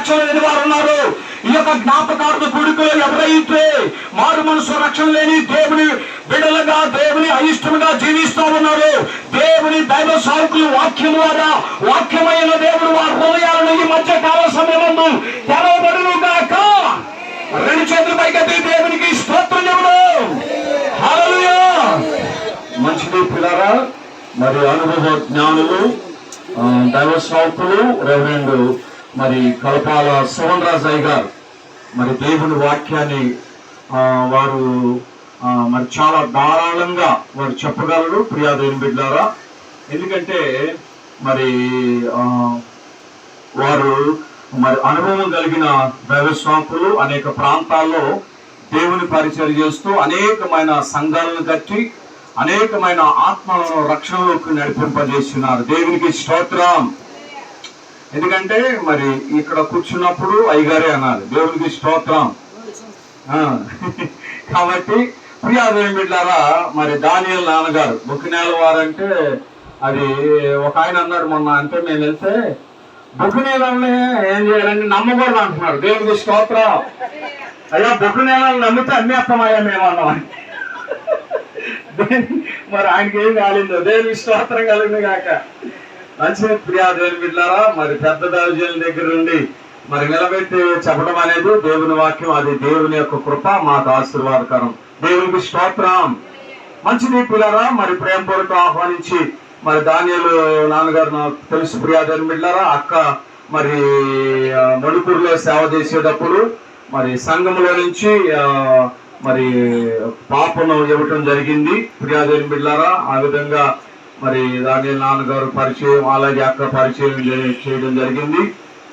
రక్షణ లేని వారు ఉన్నారు. ఈ యొక్క జ్ఞాపకార్థ గుడికలో ఎవరైతే మారు మనసు రక్షణ లేని దేవుని బిడలుగా దేవుని అయిష్టముగా జీవిస్తూ ఉన్నారు. దేవుని దైవ సాకులు వాక్యం ద్వారా వాక్యమైన దేవుడు వారి హృదయాలను ఈ మధ్య కాల సమయమందు తెరవబడును గాక. రెండు చేతుల పైకెత్తి దేవునికి స్తోత్రం చెబుడు మంచిది పిల్లరా మరి అనుభవ జ్ఞానులు దైవ సాకులు రెవరెండు మరి కలపాల సోహన్ రాజయ్య గారు. మరి దేవుని వాక్యాన్ని ఆ, వారు ఆ, మరి చాలా ధారాళంగా వారు చెప్పగలరు ప్రియా దేవుని బిడ్డారా. ఎందుకంటే మరి ఆ, వారు మరి అనుభవం కలిగిన దైవస్వాములు అనేక ప్రాంతాల్లో దేవుని పరిచయం చేస్తూ అనేకమైన సంఘాలను కట్టి అనేకమైన ఆత్మలను రక్షణలోకి నడిపింపజేస్తున్నారు. దేవునికి స్తోత్రం. ఎందుకంటే మరి ఇక్కడ కూర్చున్నప్పుడు అయ్యగారే అన్నారు దేవుడికి స్తోత్రం. ఆ, కాబట్టి ప్రియా బిడ్డారా మరి దానియల్ నాన్నగారు బుక్కినేల వారంటే అది ఒక ఆయన అన్నాడు మొన్న అంటే మేము వెళ్తే బుక్కినేలని ఏం చేయాలని నమ్మకూడదు అంటున్నారు. దేవుడికి స్తోత్రం. అయ్యా బుక్కినేలని నమ్మితే అన్ని అర్థమయ్యా మేము అన్నాం. మరి ఆయనకి ఏం కాలేదు? దేవుడికి స్తోత్రం కలిగింది కాక. మంచి ప్రియా దేవుని బిడ్డారా మరి పెద్ద దైవజనుల దగ్గర నుండి మరి నిలబెట్టి చెప్పడం అనేది దేవుని వాక్యం అది దేవుని యొక్క కృప మాకు ఆశీర్వాదకరం. దేవునికి స్తోత్రం. మంచిది పిల్లరా మరి ప్రేమపూర్వక ఆహ్వానించి మరి ధాన్యాలు నాన్నగారు నాకు తెలుసు ప్రియా బిడ్డారా అక్క మరి మణిపూర్లో సేవ చేసేటప్పుడు మరి సంఘంలో నుంచి మరి పాపను ఇవ్వటం జరిగింది. ప్రియా దేవుని బిడ్డారా ఆ విధంగా మరి దాని నాన్నగారు పరిచయం అలాగే అక్క పరిచయం చేయడం జరిగింది.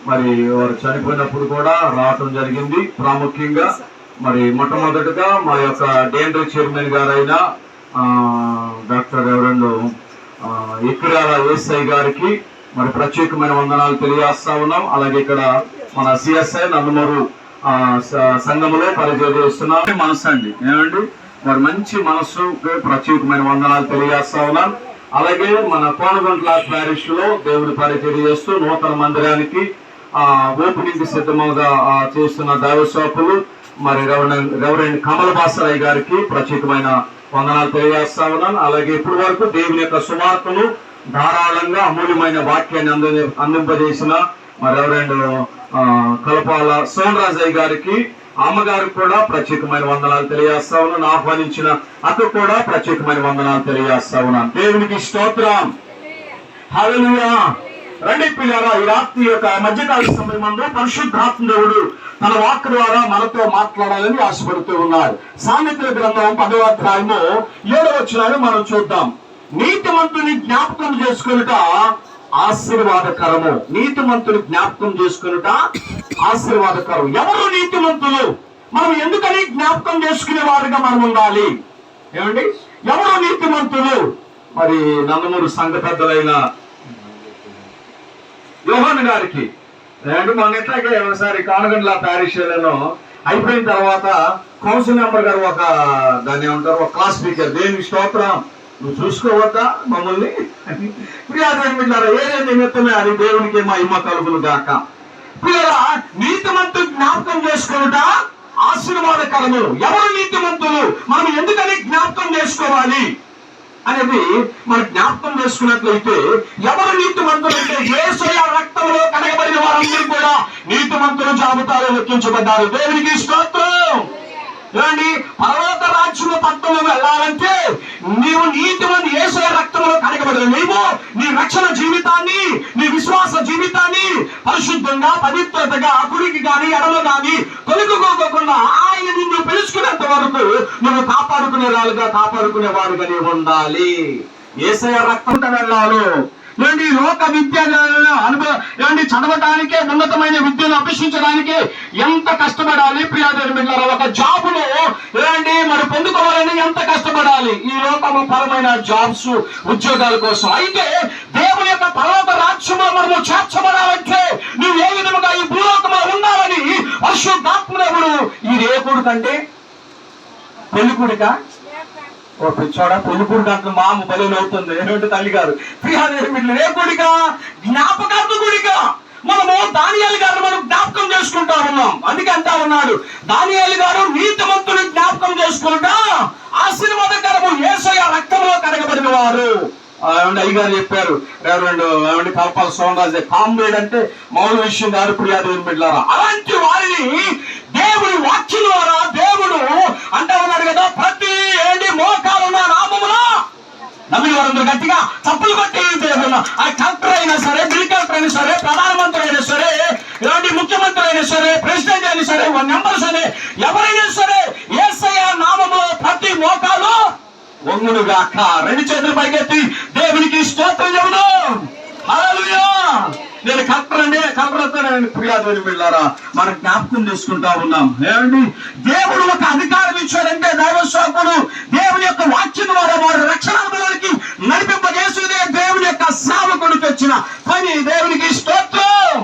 మరి వారు చనిపోయినప్పుడు కూడా రావటం జరిగింది. ప్రాముఖ్యంగా మరి మొట్టమొదటిగా మా యొక్క డేండ్రీ చైర్మన్ గారైన డాక్టర్ ఎవరెండు ఇక్కడాల ఎస్ఐ గారికి మరి ప్రత్యేకమైన వందనాలు తెలియజేస్తా ఉన్నాం. అలాగే ఇక్కడ మన సిఎస్ఐ నందమూరు సంఘంలో పరిచయం మనసు అండి. ఏమండి? మరి మంచి మనస్సుకి ప్రత్యేకమైన వందనాలు తెలియజేస్తా ఉన్నాం. అలాగే మన కోనగుంట్ల ప్యారిష్లో దేవుడి పరిచయం చేస్తూ నూతన మందిరానికి ఆ ఓపెనింగ్ సిద్ధముగా చేస్తున్న దైవశోపులు మరి రెవరెండ్ రెవరెండ్ కమల బాసరాయ్ గారికి ప్రత్యేకమైన వందనాలు తెలియజేస్తా ఉన్నాను. అలాగే ఇప్పటి వరకు దేవుని యొక్క సువార్తను ధారాళంగా అమూల్యమైన వాక్యాన్ని అంది అందింపజేసిన మరి రెవరెండ్ ఆ, కలపాల సోమరాజయ్య గారికి అమ్మగారు కూడా ప్రత్యేకమైన వందనాలు తెలియజేస్తా ఉన్నాను. ఆహ్వానించిన అక్క కూడా ప్రత్యేకమైన వందనాలు తెలియజేస్తా ఉన్నాను. దేవునికి స్తోత్రం. హలలుయా రండి పిల్లారా ఈ రాత్రి యొక్క మధ్యకాల సమయమందు పరిశుద్ధాత్మ దేవుడు తన వాక్ ద్వారా మనతో మాట్లాడాలని ఆశపడుతూ ఉన్నారు. సామెతల గ్రంథం పదవ అధ్యాయము ఏడవ మనం చూద్దాం. నీతిమంతుని జ్ఞాపకం చేసుకునుట ఆశీర్వాదకరము. నీతిమంతులు జ్ఞాపకం చేసుకునుట ఆశీర్వాదకరం ఎవరు నీతిమంతులు? మనం ఎందుకని జ్ఞాపకం చేసుకునే వారుగా మనం ఉండాలి? ఏమండి? ఎవరు నీతిమంతులు? మరి నందమూరు సంఘ పెద్దలైన యోహన్ గారికి. అంటే మన ఎట్లాగే ఒకసారి కానగండ్ల ప్యారిషేలను అయిపోయిన తర్వాత కౌన్సిల్ మెంబర్ గారు ఒక దాన్ని ఏమంటారు? ఒక క్లాస్ స్పీకర్. దేని స్తోత్రం? నువ్వు చూసుకోవద్దా మమ్మల్ని? ప్రియాదేవి బిడ్డారా ఏదే నిమిత్తమే అది దేవునికి మహిమ కలుగులు గాక. ప్రియారా నీతిమంతు జ్ఞాపకం చేసుకునుట ఆశీర్వాదకరము ఎవరు నీతిమంతులు? మనం ఎందుకని జ్ఞాపకం చేసుకోవాలి? అనేది మనం జ్ఞాపకం చేసుకున్నట్లయితే ఎవరు నీతిమంతులు అంటే ఏసయ రక్తంలో కనగబడిన వారందరూ కూడా నీతిమంతులు జాబితాలో లెక్కించబడ్డారు. దేవునికి స్తోత్రం! ఏమండి? పర్వత రాజ్యం పట్టణం వెళ్ళాలంటే నీవు నీతిమంది ఏసయ రక్తంలో కడగబడిన నీవు నీ రక్షణ జీవితాన్ని నీ విశ్వాస జీవితాన్ని పరిశుద్ధంగా పవిత్రతగా అకుడికి గాని ఎడమ గాని తొలగిపోకుండా ఆయన నిన్ను పిలుచుకునేంత వరకు నువ్వు కాపాడుకునే వాళ్ళుగా కాపాడుకునే వాడుగా నీవు ఉండాలి ఏసయ రక్తంతో వెళ్ళాలి ఏంటి ఈ లోక విద్య అనుభవ ఏమండి చదవటానికే ఉన్నతమైన విద్యను అభ్యసించడానికి ఎంత కష్టపడాలి? ప్రియాదేవి ఒక జాబులో ఏమండి మరి పొందుకోవాలని ఎంత కష్టపడాలి? ఈ లోకము పరమైన జాబ్స్ ఉద్యోగాల కోసం. అయితే దేవుని యొక్క పర్వత రాజ్యంలో మనము చేర్చబడాలంటే నువ్వు ఏ విధముగా ఈ భూలోకంలో ఉండాలని పరిశుద్ధాత్మదేవుడు ఈ రేకుడు కంటే పెళ్ళికుడికా? ఓ పిచ్చోడా పెళ్ళికూడు దాంట్లో మామ బలం అవుతుంది ఏమంటే తల్లి గారు ఏ గుడిక? జ్ఞాపకార్థ గుడిక? మనము దానియాలు గారు మనం జ్ఞాపకం చేసుకుంటా ఉన్నాం. అందుకే అంటా ఉన్నాడు దానియేలు గారు నీతిమంతులు జ్ఞాపకం చేసుకుంటా ఆశీర్వాదకరము ఏసయ రక్తంలో కడగబడిన వారు. ఏమండి అయ్యగారు చెప్పారు రెండు ఏమండి కల్పాల సోమరాజు కామ్రేడ్ అంటే మౌన విషయం గారు ప్రియాదేవి బిడ్డారా అలాంటి వారిని దేవుడి వాక్యం ద్వారా దేవుడు అంటా ఉన్నాడు కదా ప్రతి ఏంటి మోకాలు నా నామములో నమ్మిన వారందరూ గట్టిగా తప్పులు కొట్టి ఆ కలెక్టర్ అయినా సరే బిల్ కలెక్టర్ అయినా సరే ప్రధానమంత్రి అయినా సరే ఇలాంటి ముఖ్యమంత్రి అయినా సరే ప్రెసిడెంట్ అయినా సరే వన్ మెంబర్స్ అని ఎవరైనా సరే ఏసయ నామములో ప్రతి మోకాలు ఒంగును గాక రెండు చేతులు పైకెత్తి దేవునికి స్తోత్రం చెబుదు హల్లెలూయా నేను కలెక్టర్ అండి కలెక్టర్ ప్రియాదేవి వెళ్ళారా మనం జ్ఞాపకం చేసుకుంటా ఉన్నాం. ఏమండి? దేవుడు ఒక అధికారం ఇచ్చాడంటే దైవ దేవుని యొక్క వాక్యం ద్వారా వారి రక్షణ అనుభవానికి నడిపింపజేసేదే దేవుని యొక్క సావకుడికి వచ్చిన పని దేవునికి స్తోత్రం.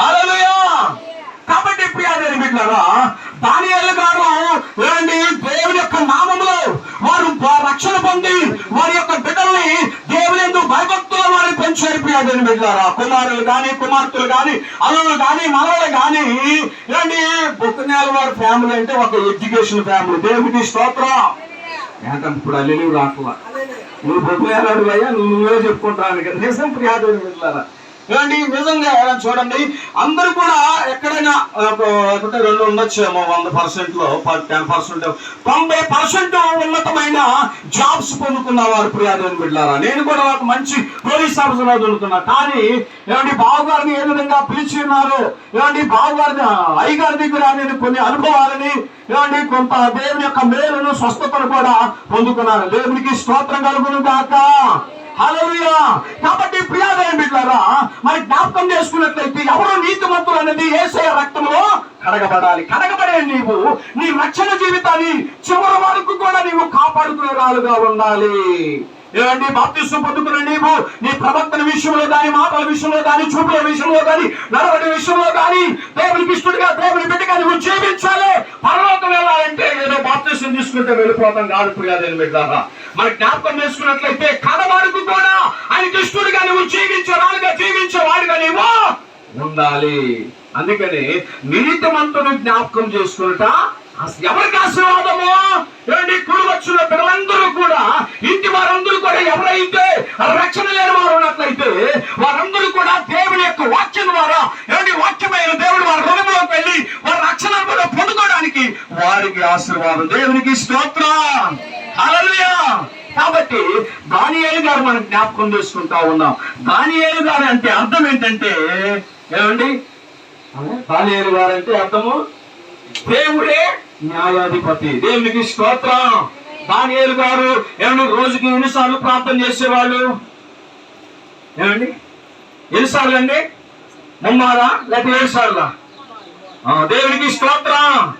హల్లెలూయా! కాబట్టి ప్రియాదేవి బిడ్డారా దానియేలు గారు ఏమండి? దేవుని యొక్క నామంలో వారు రక్షణ పొంది వారి యొక్క బిడ్డల్ని దేవుని ఎందుకు భయభక్తుల వారిని పెంచారు ప్రియాదేవి బిడ్డారా కుమారులు కానీ కుమార్తెలు కానీ అల్లులు కానీ మనవలు కానీ ఇలాంటి బుక్కనేల వారి ఫ్యామిలీ అంటే ఒక ఎడ్యుకేషన్ ఫ్యామిలీ. దేవునికి స్తోత్రం. ఏంటంటే ఇప్పుడు అల్లెలు రాట్లా? నువ్వు బొబ్బేలాడు అయ్యా నువ్వు నువ్వే చెప్పుకుంటాను కదా నిజం ప్రియాదేవి బిడ్డారా ఏమండి నిజంగా చూడండి అందరూ కూడా ఎక్కడైనా ఒక ఒకటి రెండు ఉండొచ్చేమో వంద పర్సెంట్లో టెన్ పర్సెంట్ తొంభై పర్సెంట్ ఉన్నతమైన జాబ్స్ పొందుకున్న వారు ప్రియాదేవి బిడ్డారా నేను కూడా ఒక మంచి పోలీస్ ఆఫీసర్ చదువుతున్నా కానీ ఏమండి బావగారిని ఏ విధంగా పిలిచి ఉన్నారు ఏమండి బావగారిని అయ్యగారి దగ్గర నేను కొన్ని అనుభవాలని ఏమండి కొంత దేవుని యొక్క మేలును స్వస్థతను కూడా పొందుకున్నారు దేవునికి స్తోత్రం కలుగును కాక హలోయా కాబట్టి ప్రియాదయ బిడ్డలారా మరి జ్ఞాపకం చేసుకున్నట్లయితే ఎవరు నీతిమంతులు అనేది ఏసయ రక్తంలో కడగబడాలి. కడగబడే నీవు నీ రక్షణ జీవితాన్ని చివరి వరకు కూడా నీవు కాపాడుకునే రాలుగా ఉండాలి. ఏమండి? బాప్తిష్టం పొందుకున్న నీవు నీ ప్రవర్తన విషయంలో కానీ మాటల విషయంలో కానీ చూపుల విషయంలో కానీ నడవడి విషయంలో కానీ దేవుని ఇష్టడుగా దేవుని బిడ్డగా నువ్వు జీవించాలి. పరలోకం వెళ్ళాలంటే ఏదో బాప్తిష్టం తీసుకుంటే వెళ్ళిపోతాం కాదు ప్రియాదేవి బిడ్డారా. మన జ్ఞాపకం చేసుకున్నట్లయితే కడ కూడా ఆయన ఇష్టడుగా నువ్వు జీవించే వాడుగా జీవించే నీవు ఉండాలి. అందుకని నీతిమంతుని జ్ఞాపకం చేసుకున్నట ఎవరికి ఆశీర్వాదము? ఏమండి కుడి వచ్చిన పిల్లలందరూ కూడా ఇంటి వారందరూ కూడా ఎవరైతే రక్షణ లేని వారు ఉన్నట్లయితే వారందరూ కూడా దేవుని యొక్క వాక్యం ద్వారా ఏమండి వాక్యమైన దేవుడు వారి హృదయంలోకి వెళ్ళి వారి రక్షణ కూడా పొందుకోవడానికి వారికి ఆశీర్వాదం. దేవునికి స్తోత్రం. హల్లెలూయా. కాబట్టి దానియేలు గారు మనం జ్ఞాపకం చేసుకుంటా ఉన్నాం. దానియేలు గారు అంటే అర్థం ఏంటంటే ఏమండి? దానియేలు గారు అంటే అర్థము? దేవుడే న్యాయాధిపతి. దేవునికి స్తోత్రం. దానియలు గారు ఏమండి రోజుకి ఎన్నిసార్లు ప్రార్థన చేసేవాళ్ళు? ఏమండి? ఎన్నిసార్లు అండి ముమ్మారా? లేకపోతే ఏడు సార్లా దేవునికి స్తోత్రం.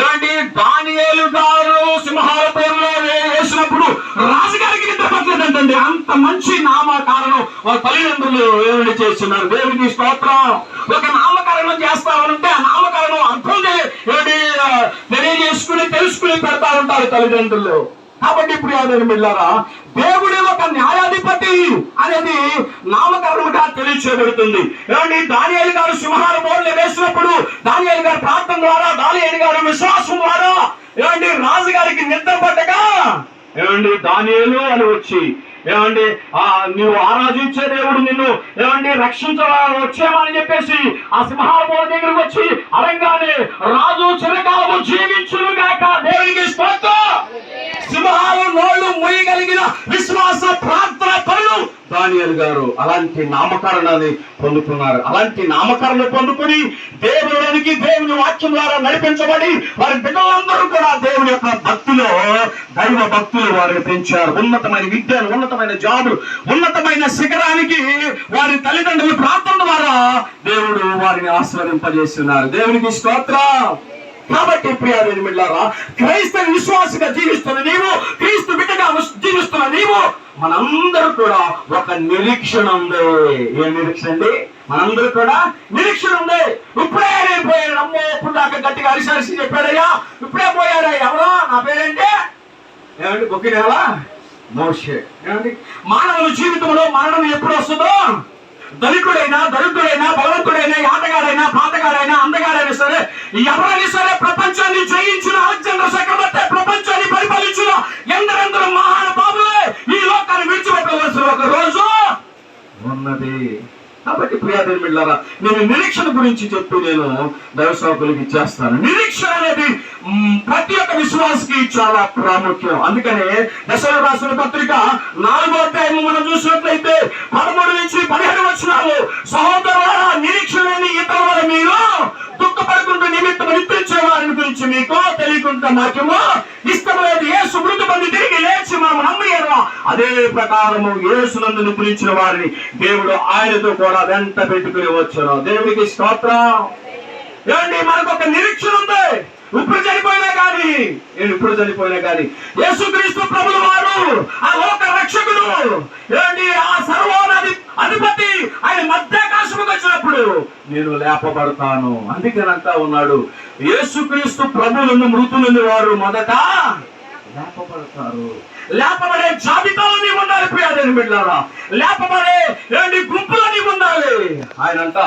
ఏమండి? దానియేలు గారు సింహాలపూర్లో వేసినప్పుడు రాజుగారికి నిద్ర అంత మంచి నామకారణం వాళ్ళ తల్లిదండ్రులు ఏమండి చేస్తున్నారు? దేవునికి స్తోత్రం. ఒక నామకరణం చేస్తామంటే ఆ నామ అర్థం తెలి- ఏమిటి ఆ, తెలియజేసుకుని తెలుసుకుని పెడతా తల్లిదండ్రులు. కాబట్టి ప్రియాదేవి వెళ్ళారా దేవుడే ఒక న్యాయాధిపతి అనేది నామకరణంగా తెలియచేయబడుతుంది. ఏమండి? దానియేలు గారు సింహాల బోర్లు వేసినప్పుడు దానియేలు గారు ప్రార్థన ద్వారా దానియేలు గారు విశ్వాసం ద్వారా ఏమండి రాజుగారికి నిద్ర పట్టగా ఏమండి దానియాలు అని వచ్చి ఏమండి? ఆ నువ్వు ఆరాధించే దేవుడు నిన్ను ఏమండి? రక్షించ వచ్చేమని చెప్పేసి ఆ సింహాల బోర్ల దగ్గరికి వచ్చి అరంగానే రాజు చిరకాలము జీవించును గాక దేవునికి స్తోత్రం. సింహాలు నోళ్ళు ముయ్యగలిగిన విశ్వాస ప్రార్థన పనులు దానియల్ గారు అలాంటి నామకరణాన్ని పొందుకున్నారు అలాంటి నామకరణ పొందుకుని దేవునికి దేవుని వాక్యం ద్వారా నడిపించబడి వారి బిడ్డలందరూ కూడా దేవుని యొక్క భక్తిలో దైవ భక్తులు వారిని పెంచారు. ఉన్నతమైన విద్యను ఉన్నతమైన జాబులు ఉన్నతమైన శిఖరానికి వారి తల్లిదండ్రులు ప్రార్థన ద్వారా దేవుడు వారిని ఆశీర్వదింపజేస్తున్నారు. దేవునికి స్తోత్ర. కాబట్టి ప్రియాదేవి మిళ్ళారా క్రైస్తవ విశ్వాసగా జీవిస్తున్న నీవు క్రీస్తు బిడ్డగా జీవిస్తున్న నీవు మనందరూ కూడా ఒక నిరీక్షణ ఉంది ఏ నిరీక్షణ అండి? మనందరూ కూడా నిరీక్షణ ఉంది ఇప్పుడే నేను పోయాడు అమ్మో ఇప్పుడు దాకా గట్టిగా అరిసరిసి చెప్పాడయ్యా. ఇప్పుడే పోయాడు ఎవరో? నా పేరేంటే? ఏమండి? బొక్కినేవా? మానవుల జీవితంలో మరణం ఎప్పుడు వస్తుందో? దళితుడైనా దరిద్రుడైనా భగవంతుడైనా ఆటగాడైనా పాతగాడైనా అందగాడైనా సరే ఎవరైనా సరే ప్రపంచాన్ని జయించిన అలెగ్జాండర్ చక్రవర్తి ప్రపంచాన్ని పరిపాలించిన ఎందరెందరూ బాబులే ఈ లోకాన్ని విడిచిపెట్టవలసిన ఒక రోజు ఉన్నది. కాబట్టి ప్రియాదేమిళ్ళారా నేను నిరీక్షణ గురించి చెప్తూ నేను దైవసేవకులకు ఇచ్చేస్తాను. నిరీక్షణ అనేది ప్రతి ఒక్క విశ్వాసకి చాలా ప్రాముఖ్యం. అందుకనే దశల రాసిన పత్రిక నాలుగో అధ్యాయము మనం చూసినట్లయితే పదమూడు నుంచి పదిహేడు వచ్చినాలు సహోదరులారా నిరీక్షణ ఇతర వారు మీరు దుఃఖపడుకుంటూ నిమిత్తం నిద్రించే వారిని గురించి మీకు తెలియకుండా మాకేమో ఇష్టం లేదు యేసు మృతి పొంది తిరిగి లేచి మనం నమ్మయ్యారు అదే ప్రకారము యేసునందు గురించిన వారిని దేవుడు ఆయనతో కూడా వెంట పెట్టుకుని వచ్చాను దేవుడికి స్తోత్రం. ఏమండి మనకు ఒక నిరీక్షణ ఉంది. ఇప్పుడు చనిపోయినా కానీ నేను ఇప్పుడు చనిపోయినా కానీ యేసుక్రీస్తు ప్రభులు వారు ఆ లోక రక్షకుడు ఏంటి ఆ సర్వోన్నది అధిపతి ఆయన మధ్యాకాశముకి వచ్చినప్పుడు నేను లేపబడతాను. అందుకనంతా ఉన్నాడు. యేసుక్రీస్తు ప్రభులను మృతులని వారు మొదట లేపబడతారు. లేపబడే జాబితాలో నీవు ఉండాలి ప్రియాదేని బిడ్డారా. లేపబడే ఏంటి గుంపులో నీవు ఉండాలి. ఆయనంట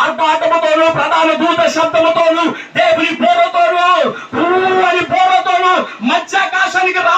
ఆర్భాటముతోను ప్రధాన దూత శబ్దముతోను దేవుని పోరతోను అని పోరతోను మధ్యాకాశానికి రా